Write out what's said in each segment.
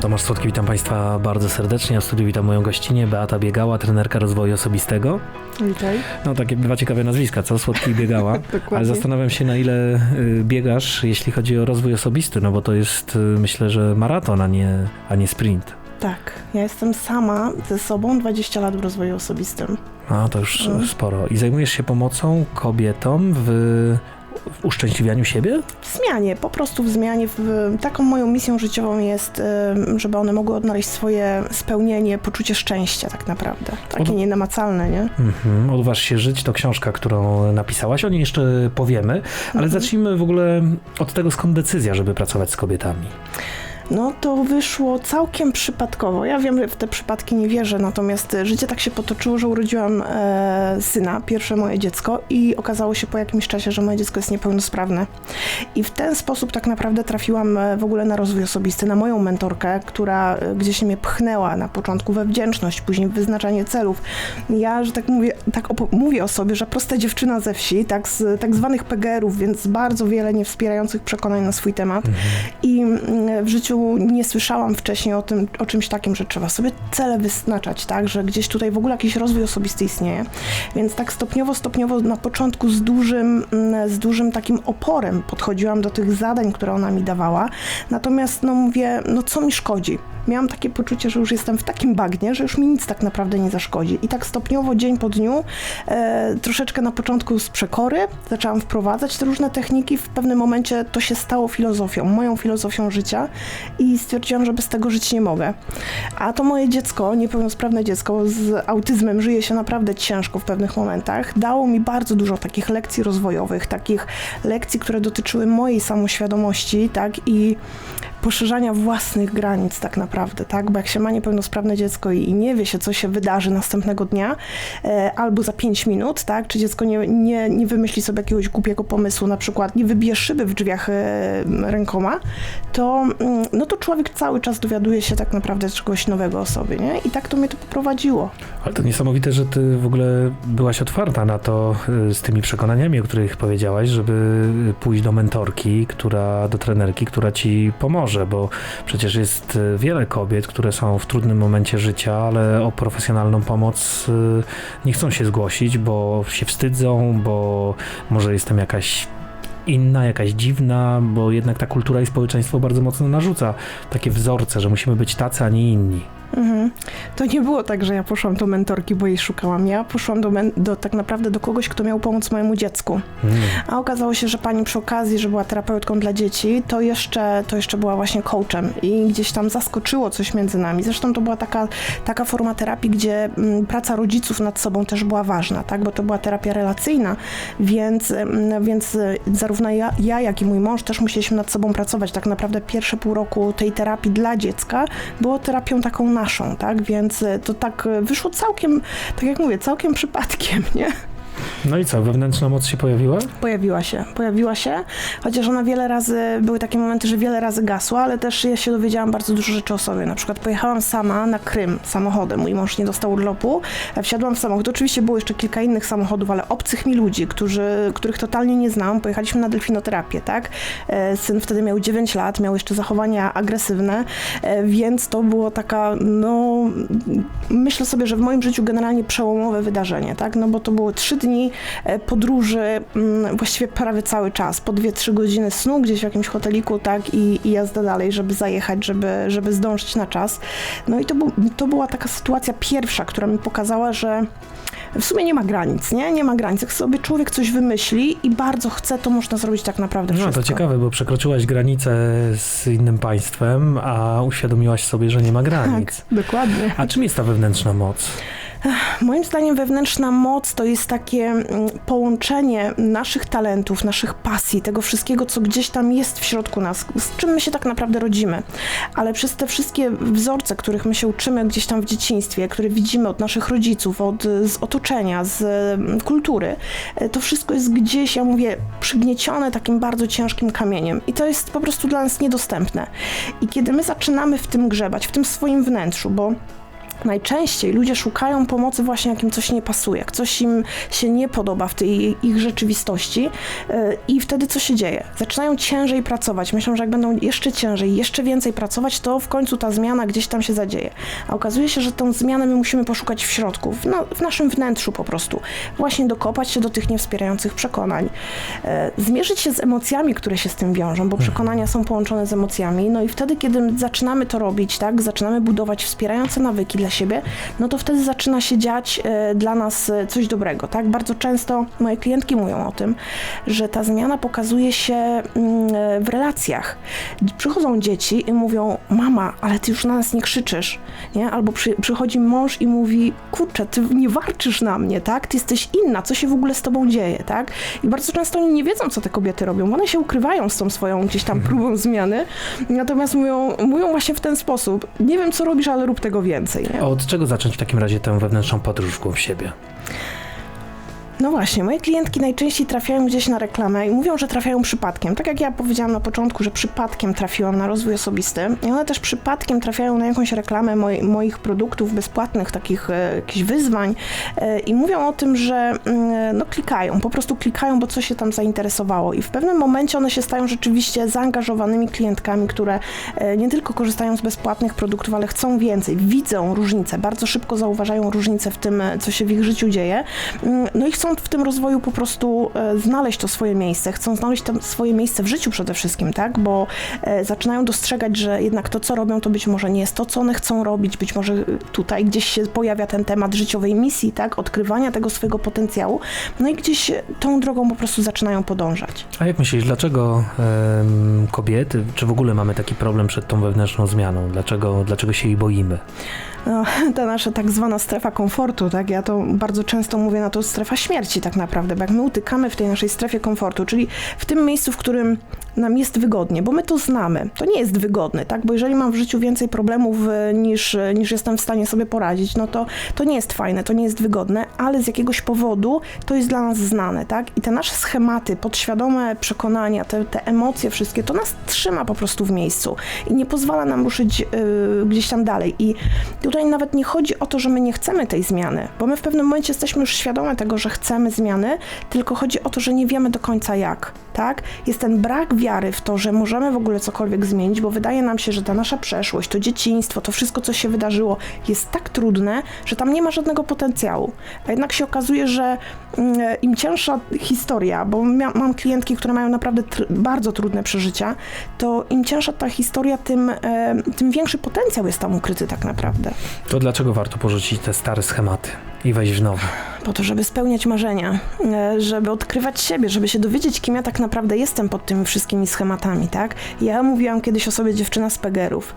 Tomasz Słodki, witam Państwa bardzo serdecznie. A w studiu witam moją gościnę, Beata Biegała, trenerka rozwoju osobistego. Witaj. No takie dwa ciekawe nazwiska, co? Słodki i Biegała. Dokładnie. Ale zastanawiam się, na ile y, biegasz, jeśli chodzi o rozwój osobisty, no bo to jest, y, myślę, że maraton, a nie, a nie sprint. Tak, ja jestem sama ze sobą 20 lat w rozwoju osobistym. A, to już Mm. sporo. I zajmujesz się pomocą kobietom w, w uszczęśliwianiu siebie? W zmianie, po prostu w zmianie. W, taką moją misją życiową jest, żeby one mogły odnaleźć swoje spełnienie, poczucie szczęścia tak naprawdę. Takie Od- nienamacalne, nie? Mhm. Odważ się żyć to książka, którą napisałaś. O niej jeszcze powiemy, ale Mhm. zacznijmy w ogóle od tego, skąd decyzja, żeby pracować z kobietami. No to wyszło całkiem przypadkowo. Ja wiem, że w te przypadki nie wierzę, natomiast e, życie tak się potoczyło, że urodziłam e, syna, pierwsze moje dziecko i okazało się po jakimś czasie, że moje dziecko jest niepełnosprawne. I w ten sposób tak naprawdę trafiłam e, w ogóle na rozwój osobisty, na moją mentorkę, która e, gdzieś mnie pchnęła na początku we wdzięczność, później w wyznaczanie celów. Ja, że tak mówię, tak mówię o sobie, że prosta dziewczyna ze wsi, tak z tak zwanych pegerów, więc bardzo wiele niewspierających przekonań na swój temat. I mm, w życiu nie słyszałam wcześniej o tym, o czymś takim, że trzeba sobie cele wyznaczać, tak, że gdzieś tutaj w ogóle jakiś rozwój osobisty istnieje. Więc tak stopniowo, stopniowo na początku z dużym, mm, z dużym takim oporem podchodziłam do tych zadań, które ona mi dawała. Natomiast no mówię, no co mi szkodzi? Miałam takie poczucie, że już jestem w takim bagnie, że już mi nic tak naprawdę nie zaszkodzi. I tak stopniowo, dzień po dniu, e, troszeczkę na początku z przekory zaczęłam wprowadzać te różne techniki. W pewnym momencie to się stało filozofią, moją filozofią życia i stwierdziłam, że bez tego żyć nie mogę. A to moje dziecko, niepełnosprawne dziecko z autyzmem żyje się naprawdę ciężko w pewnych momentach. Dało mi bardzo dużo takich lekcji rozwojowych, takich lekcji, które dotyczyły mojej samoświadomości, tak i poszerzania własnych granic tak naprawdę, tak? Bo jak się ma niepełnosprawne dziecko i, nie wie się, co się wydarzy następnego dnia e, albo za 5 minut, tak? Czy dziecko nie, nie, nie wymyśli sobie jakiegoś głupiego pomysłu, na przykład nie wybije szyby w drzwiach e, rękoma, to, mm, no to człowiek cały czas dowiaduje się tak naprawdę czegoś nowego o sobie, nie? I tak to mnie to poprowadziło. Ale to niesamowite, że ty w ogóle byłaś otwarta na to y, z tymi przekonaniami, o których powiedziałaś, żeby pójść do mentorki, która, do trenerki, która ci pomoże, bo przecież jest y, wiele kobiet, które są w trudnym momencie życia, ale o profesjonalną pomoc y, nie chcą się zgłosić, bo się wstydzą, bo może jestem jakaś inna, jakaś dziwna, bo jednak ta kultura i społeczeństwo bardzo mocno narzuca takie wzorce, że musimy być tacy, a nie inni. Mhm. To nie było tak, że ja poszłam do mentorki, bo jej szukałam. Ja poszłam do, do tak naprawdę do kogoś, kto miał pomóc mojemu dziecku. Mm. A okazało się, że pani przy okazji, że była terapeutką dla dzieci, to jeszcze, to jeszcze była właśnie coachem i gdzieś tam zaskoczyło coś między nami. Zresztą to była taka, taka forma terapii, gdzie mm, praca rodziców nad sobą też była ważna, tak? bo to była terapia relacyjna, więc, mm, więc y, zarówno ja, ja, jak i mój mąż też musieliśmy nad sobą pracować. Tak naprawdę pierwsze pół roku tej terapii dla dziecka było terapią taką naszą, tak? Więc y, to tak y, wyszło całkiem, tak jak mówię, całkiem przypadkiem, nie? No i co, wewnętrzna moc się pojawiła? Pojawiła się, pojawiła się, chociaż ona wiele razy, były takie momenty, że wiele razy gasła, ale też ja się dowiedziałam bardzo dużo rzeczy o sobie. Na przykład pojechałam sama na Krym samochodem, mój mąż nie dostał urlopu, e, wsiadłam w samochód, oczywiście było jeszcze kilka innych samochodów, ale obcych mi ludzi, którzy, których totalnie nie znam, pojechaliśmy na delfinoterapię, tak? E, Syn wtedy miał 9 lat, miał jeszcze zachowania agresywne, e, więc to było taka, no, myślę sobie, że w moim życiu generalnie przełomowe wydarzenie, tak? No bo to było trzy dni e, podróży, mm, właściwie prawie cały czas, po 2-3 godziny snu gdzieś w jakimś hoteliku, tak? I, i jazda dalej, żeby zajechać, żeby, żeby zdążyć na czas. No i to, to była taka sytuacja pierwsza, która mi pokazała, że w sumie nie ma granic, nie? Nie ma granic. Jak sobie człowiek coś wymyśli i bardzo chce, to można zrobić tak naprawdę No wszystko. to ciekawe, bo przekroczyłaś granicę z innym państwem, a uświadomiłaś sobie, że nie ma granic. Tak, dokładnie. A czym jest ta wewnętrzna moc? Moim zdaniem wewnętrzna moc to jest takie mm, połączenie naszych talentów, naszych pasji, tego wszystkiego, co gdzieś tam jest w środku nas, z czym my się tak naprawdę rodzimy. Ale przez te wszystkie wzorce, których my się uczymy gdzieś tam w dzieciństwie, które widzimy od naszych rodziców, od, z otoczenia, z mm, kultury, e, to wszystko jest gdzieś, ja mówię, przygniecione takim bardzo ciężkim kamieniem. I to jest po prostu dla nas niedostępne. I kiedy my zaczynamy w tym grzebać, w tym swoim wnętrzu, bo najczęściej ludzie szukają pomocy właśnie, jak im coś nie pasuje, jak coś im się nie podoba w tej ich rzeczywistości yy, i wtedy co się dzieje? Zaczynają ciężej pracować. Myślą, że jak będą jeszcze ciężej, jeszcze więcej pracować, to w końcu ta zmiana gdzieś tam się zadzieje. A okazuje się, że tą zmianę my musimy poszukać w środku, w, no, w naszym wnętrzu po prostu. Właśnie dokopać się do tych niewspierających przekonań. E, zmierzyć się z emocjami, które się z tym wiążą, bo przekonania są połączone z emocjami. No i wtedy, kiedy zaczynamy to robić, tak, zaczynamy budować wspierające nawyki dla siebie, no to wtedy zaczyna się dziać e, dla nas e, coś dobrego, tak? Bardzo często moje klientki mówią o tym, że ta zmiana pokazuje się mm, e, w relacjach. Przychodzą dzieci i mówią, mama, ale ty już na nas nie krzyczysz, nie? Albo przy, przychodzi mąż i mówi, kurczę, ty nie warczysz na mnie, tak? Ty jesteś inna, co się w ogóle z tobą dzieje, tak? I bardzo często oni nie wiedzą, co te kobiety robią. One się ukrywają z tą swoją gdzieś tam próbą zmiany, natomiast mówią, mówią właśnie w ten sposób, nie wiem, co robisz, ale rób tego więcej, nie? Od czego zacząć w takim razie tę wewnętrzną podróż w głąb siebie? No właśnie, moje klientki najczęściej trafiają gdzieś na reklamę i mówią, że trafiają przypadkiem. Tak jak ja powiedziałam na początku, że przypadkiem trafiłam na rozwój osobisty i one też przypadkiem trafiają na jakąś reklamę moich produktów bezpłatnych, takich e, jakichś wyzwań e, i mówią o tym, że mm, no klikają, po prostu klikają, bo coś się tam zainteresowało i w pewnym momencie one się stają rzeczywiście zaangażowanymi klientkami, które e, nie tylko korzystają z bezpłatnych produktów, ale chcą więcej, widzą różnice, bardzo szybko zauważają różnice w tym, e, co się w ich życiu dzieje, Mm, no i chcą w tym rozwoju po prostu e, znaleźć to swoje miejsce, chcą znaleźć tam swoje miejsce w życiu przede wszystkim, tak, bo e, zaczynają dostrzegać, że jednak to, co robią, to być może nie jest to, co one chcą robić, być może e, tutaj gdzieś się pojawia ten temat życiowej misji, tak, odkrywania tego swojego potencjału, no i gdzieś tą drogą po prostu zaczynają podążać. A jak myślisz, dlaczego kobiety, czy w ogóle mamy taki problem przed tą wewnętrzną zmianą? Dlaczego, dlaczego się jej boimy? No, ta nasza tak zwana strefa komfortu, tak? Ja to bardzo często mówię na to strefa śmierci tak naprawdę, bo jak my utykamy w tej naszej strefie komfortu, czyli w tym miejscu, w którym nam jest wygodnie, bo my to znamy. To nie jest wygodne, tak? Bo jeżeli mam w życiu więcej problemów e, niż, e, niż jestem w stanie sobie poradzić, no to to nie jest fajne, to nie jest wygodne, ale z jakiegoś powodu to jest dla nas znane, tak? I te nasze schematy, podświadome przekonania, te, te emocje wszystkie, to nas trzyma po prostu w miejscu i nie pozwala nam ruszyć yy, gdzieś tam dalej. I tutaj nawet nie chodzi o to, że my nie chcemy tej zmiany, bo my w pewnym momencie jesteśmy już świadome tego, że chcemy zmiany, tylko chodzi o to, że nie wiemy do końca jak, tak? Jest ten brak wiary w to, że możemy w ogóle cokolwiek zmienić, bo wydaje nam się, że ta nasza przeszłość, to dzieciństwo, to wszystko, co się wydarzyło, jest tak trudne, że tam nie ma żadnego potencjału. A jednak się okazuje, że mm, im cięższa historia, bo mam klientki, które mają naprawdę tr- bardzo trudne przeżycia, to im cięższa ta historia, tym, e, tym większy potencjał jest tam ukryty tak naprawdę. To dlaczego warto porzucić te stare schematy i wejść w nowe? Po to, żeby spełniać marzenia, e, żeby odkrywać siebie, żeby się dowiedzieć, kim ja tak naprawdę jestem pod tymi wszystkimi schematami, tak? Ja mówiłam kiedyś o sobie dziewczyna z Pegerów.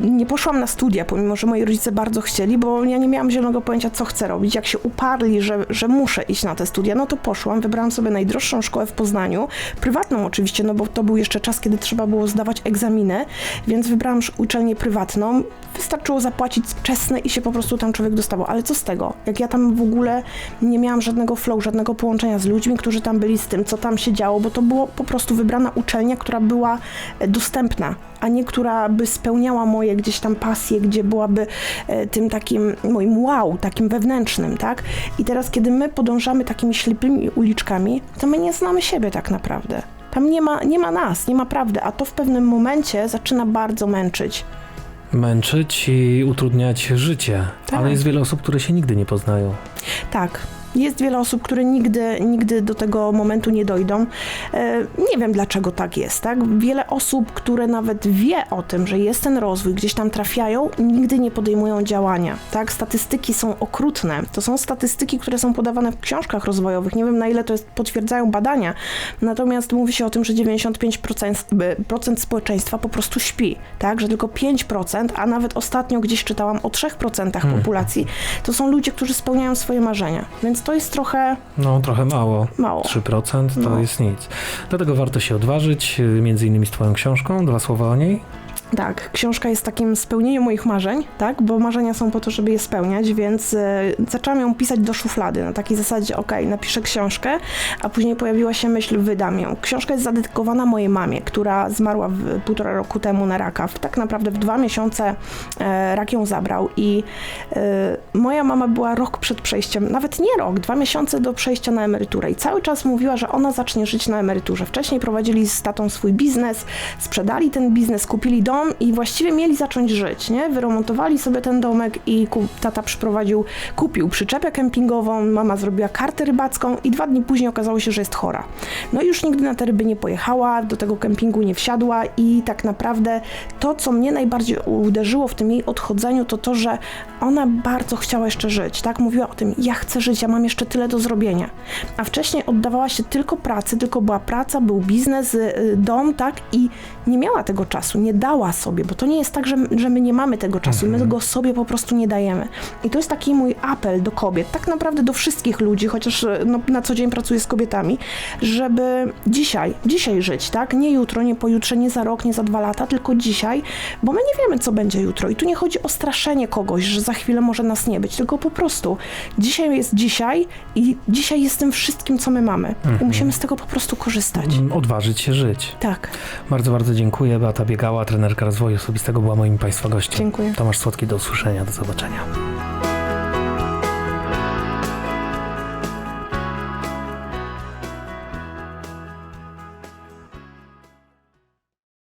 Nie poszłam na studia, pomimo że moi rodzice bardzo chcieli, bo ja nie miałam zielonego pojęcia, co chcę robić. Jak się uparli, że, że muszę iść na te studia, no to poszłam. Wybrałam sobie najdroższą szkołę w Poznaniu, prywatną oczywiście, no bo to był jeszcze czas, kiedy trzeba było zdawać egzaminy, więc wybrałam uczelnię prywatną. Wystarczyło zapłacić wczesne i się po prostu tam człowiek dostawał. Ale co z tego? Jak ja tam w ogóle nie miałam żadnego flow, żadnego połączenia z ludźmi, którzy tam byli, z tym, co tam się działo, bo to było po prostu wybrana uczelnia, która była e, dostępna, a nie która by spełniała moje gdzieś tam pasje, gdzie byłaby e, tym takim moim wow, takim wewnętrznym, tak? I teraz, kiedy my podążamy takimi ślepymi uliczkami, to my nie znamy siebie tak naprawdę. Tam nie ma, nie ma nas, nie ma prawdy, a to w pewnym momencie zaczyna bardzo męczyć. Męczyć i utrudniać życie. Tak. Ale jest wiele osób, które się nigdy nie poznają. Tak. Jest wiele osób, które nigdy, nigdy do tego momentu nie dojdą. E, nie wiem, dlaczego tak jest, tak? Wiele osób, które nawet wie o tym, że jest ten rozwój, gdzieś tam trafiają, nigdy nie podejmują działania, tak? Statystyki są okrutne. To są statystyki, które są podawane w książkach rozwojowych. Nie wiem, na ile to jest, potwierdzają badania, natomiast mówi się o tym, że 95% by- procent społeczeństwa po prostu śpi, tak? Że tylko 5%, a nawet ostatnio gdzieś czytałam o 3% Hmm. populacji, to są ludzie, którzy spełniają swoje marzenia. Więc to jest trochę No, trochę mało. mało. 3% to No. jest nic. Dlatego warto się odważyć, y, między innymi z Twoją książką. Dwa słowa o niej. Tak, książka jest takim spełnieniem moich marzeń, tak, bo marzenia są po to, żeby je spełniać, więc e, zaczęłam ją pisać do szuflady, na takiej zasadzie, okej, napiszę książkę, a później pojawiła się myśl, wydam ją. Książka jest zadedykowana mojej mamie, która zmarła w, półtora roku temu na raka. W- Tak naprawdę w dwa miesiące e, rak ją zabrał i e, moja mama była rok przed przejściem, nawet nie rok, dwa miesiące do przejścia na emeryturę i cały czas mówiła, że ona zacznie żyć na emeryturze. Wcześniej prowadzili z tatą swój biznes, sprzedali ten biznes, kupili dom i właściwie mieli zacząć żyć, nie? Wyremontowali sobie ten domek i tata przyprowadził, kupił przyczepę kempingową, mama zrobiła kartę rybacką i dwa dni później okazało się, że jest chora. No i już nigdy na te ryby nie pojechała, do tego kempingu nie wsiadła i tak naprawdę to, co mnie najbardziej uderzyło w tym jej odchodzeniu, to to, że ona bardzo chciała jeszcze żyć, tak? Mówiła o tym, ja chcę żyć, ja mam jeszcze tyle do zrobienia. A wcześniej oddawała się tylko pracy, tylko była praca, był biznes, y, y, dom, tak? I nie miała tego czasu, nie dała sobie, bo to nie jest tak, że, że my nie mamy tego czasu, my go sobie po prostu nie dajemy. I to jest taki mój apel do kobiet, tak naprawdę do wszystkich ludzi, chociaż y, no, na co dzień pracuję z kobietami, żeby dzisiaj, dzisiaj żyć, tak? Nie jutro, nie pojutrze, nie za rok, nie za dwa lata, tylko dzisiaj, bo my nie wiemy, co będzie jutro. I tu nie chodzi o straszenie kogoś, że za chwilę może nas nie być, tylko po prostu dzisiaj jest dzisiaj i dzisiaj jest tym wszystkim, co my mamy. I musimy z tego po prostu korzystać. Mm, Odważyć się żyć. Tak, Bardzo, bardzo dziękuję. Beata Biegała, trenerka rozwoju osobistego, była moim Państwa gościem. dziękuję. Tomasz Słodki, do usłyszenia, do zobaczenia.